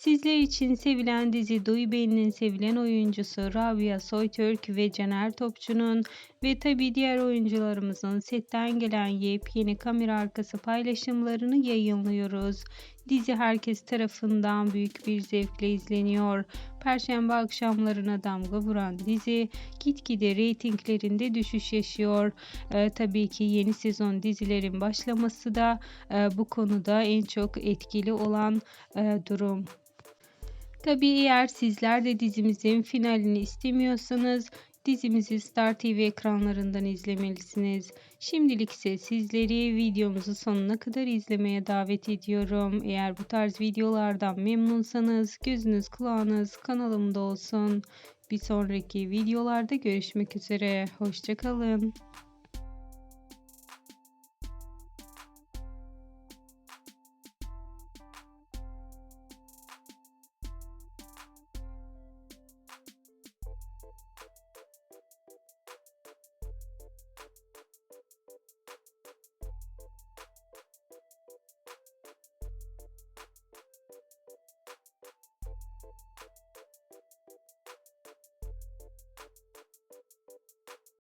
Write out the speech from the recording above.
Sizler için sevilen dizi Duy Ben'in sevilen oyuncusu Rabia Soytürk ve Caner Topçu'nun ve tabi diğer oyuncularımızın setten gelen yepyeni kamera arkası paylaşımlarını yayınlıyoruz. Dizi herkes tarafından büyük bir zevkle izleniyor. Perşembe akşamlarına damga vuran dizi gitgide reytinglerinde düşüş yaşıyor. Ee, tabii ki yeni sezon dizilerin başlaması da e, bu konuda en çok etkili olan e, durum. Tabii eğer sizler de dizimizin finalini istemiyorsanız dizimizi Star TV ekranlarından izlemelisiniz. Şimdilik ise sizleri videomuzu sonuna kadar izlemeye davet ediyorum. Eğer bu tarz videolardan memnunsanız gözünüz kulağınız kanalımda olsun. Bir sonraki videolarda görüşmek üzere. Hoşçakalın.